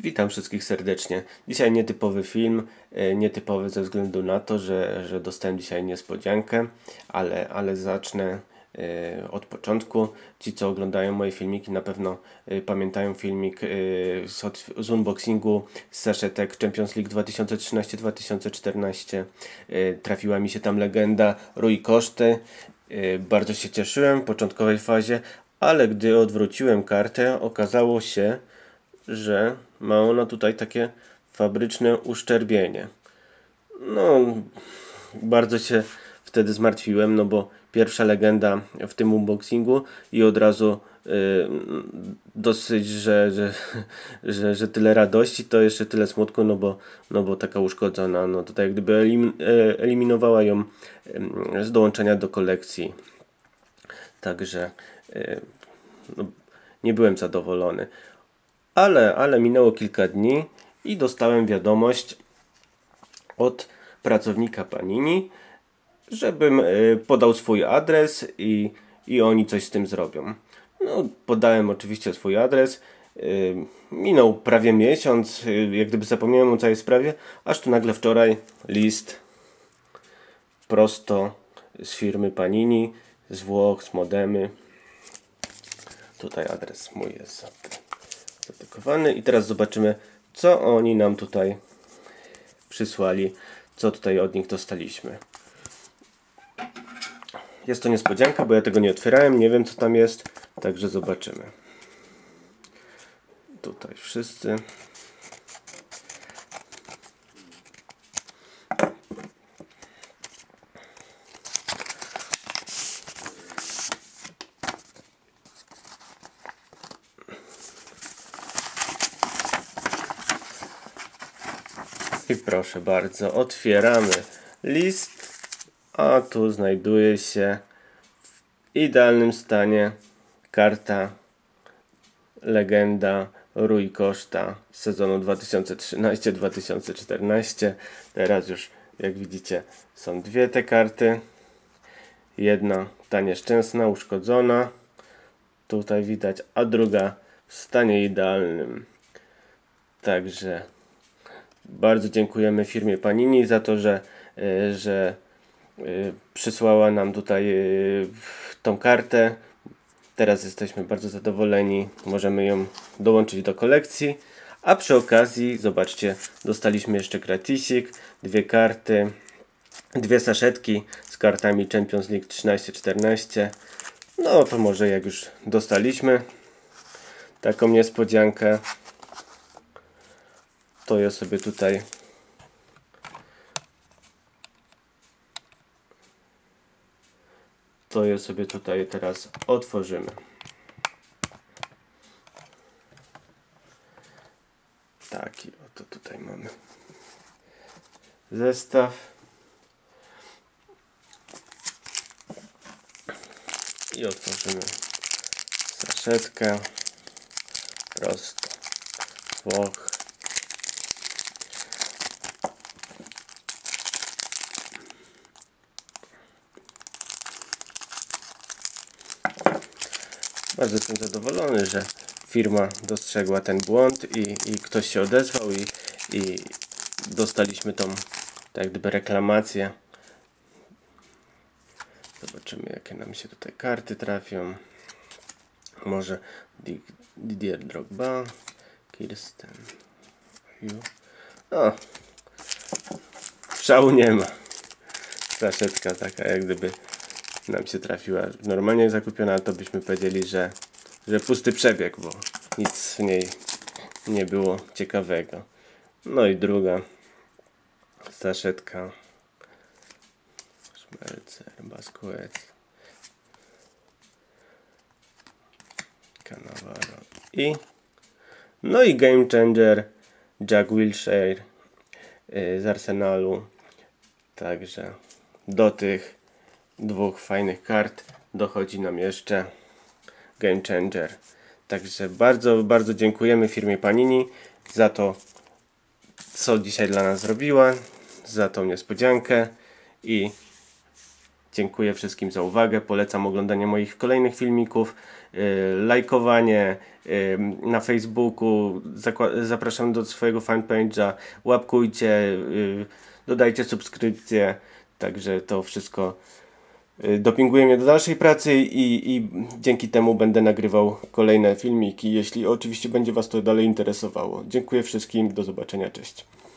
Witam wszystkich serdecznie. Dzisiaj nietypowy film, e, nietypowy ze względu na to, że, że dostałem dzisiaj niespodziankę, ale, ale zacznę e, od początku. Ci, co oglądają moje filmiki, na pewno e, pamiętają filmik z, z unboxingu z saszetek Champions League 2013-2014. Trafiła mi się tam legenda Rui Koszty. Bardzo się cieszyłem w początkowej fazie, ale gdy odwróciłem kartę, okazało się, że ma ona tutaj takie fabryczne uszczerbienie. No, bardzo się wtedy zmartwiłem, no bo pierwsza legenda w tym unboxingu i od razu y, dosyć, że, że, że, że tyle radości, to jeszcze tyle smutku, no bo, no bo taka uszkodzona, no tutaj jak gdyby elim, e, eliminowała ją z dołączenia do kolekcji. Także y, no, nie byłem zadowolony. Ale, ale minęło kilka dni i dostałem wiadomość od pracownika Panini, żebym y, podał swój adres i, i oni coś z tym zrobią. No, podałem oczywiście swój adres. Y, minął prawie miesiąc, y, jak gdyby zapomniałem o całej sprawie, aż tu nagle wczoraj list prosto z firmy Panini, z Włoch, z Modemy. Tutaj adres mój jest I teraz zobaczymy, co oni nam tutaj przysłali, co tutaj od nich dostaliśmy. Jest to niespodzianka, bo ja tego nie otwierałem, nie wiem co tam jest, także zobaczymy. Tutaj wszyscy. I proszę bardzo, otwieramy list, a tu znajduje się w idealnym stanie karta legenda Rui Koszta z sezonu 2013-2014. Teraz już, jak widzicie, są dwie te karty. Jedna ta nieszczęsna, uszkodzona. Tutaj widać, a druga w stanie idealnym. Także bardzo dziękujemy firmie Panini za to, że, e, że e, przysłała nam tutaj e, tą kartę. Teraz jesteśmy bardzo zadowoleni. Możemy ją dołączyć do kolekcji. A przy okazji, zobaczcie, dostaliśmy jeszcze gratisik, dwie karty, dwie saszetki z kartami Champions League 13-14. No to może jak już dostaliśmy taką niespodziankę, to ja sobie tutaj to je sobie tutaj teraz otworzymy. Taki oto tutaj mamy zestaw. I otworzymy saszetkę prosto Włoch Bardzo jestem zadowolony, że firma dostrzegła ten błąd i, i ktoś się odezwał i, i dostaliśmy tą tak gdyby reklamację. Zobaczymy jakie nam się tutaj karty trafią. Może Didier Drogba, Kirsten. O, szału nie ma. Saszetka taka jak gdyby nam się trafiła normalnie zakupiona, to byśmy powiedzieli, że, że pusty przebieg, bo nic w niej nie było ciekawego. No i druga staszetka Szmelcer, Baskuec Cannavaro. I no i Game Changer Jack Wilshere y, z Arsenalu. Także do tych dwóch fajnych kart dochodzi nam jeszcze Game Changer. Także bardzo, bardzo dziękujemy firmie Panini za to, co dzisiaj dla nas zrobiła, za tą niespodziankę i Dziękuję wszystkim za uwagę. Polecam oglądanie moich kolejnych filmików, yy, lajkowanie yy, na Facebooku. Zapraszam do swojego fanpage'a. Łapkujcie, yy, dodajcie subskrypcję. Także to wszystko dopinguje mnie do dalszej pracy i, i dzięki temu będę nagrywał kolejne filmiki, jeśli oczywiście będzie Was to dalej interesowało. Dziękuję wszystkim, do zobaczenia, cześć.